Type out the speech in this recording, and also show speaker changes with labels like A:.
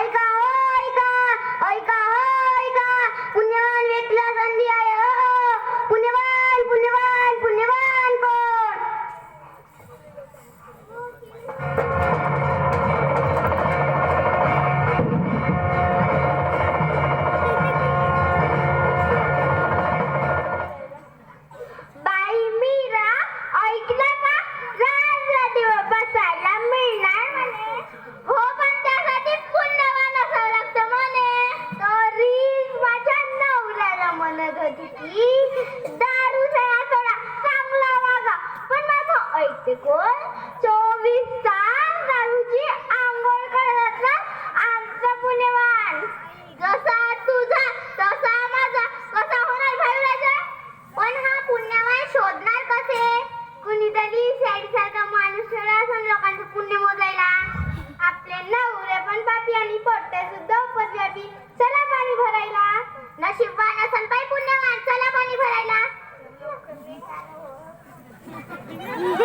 A: ऐका हो म्हणत होती की दारू सया थोडा चांगला वागा. पण माझं ऐकते कोण? चोवीस तास दारूची आंघोळ करत ना आमचा पुण्यवान. जसा तुझा तसा माझा. कसा होणार भाईराजा पण हा पुण्यवान शोधणार कसे? कुणीतरी साईड सारखा माणूस ठेवला असेल लोकांचं पुण्य मोजायला. आपले नवरे पण पापी आणि पोट्टे सुद्धा उपद्व्यापी. चला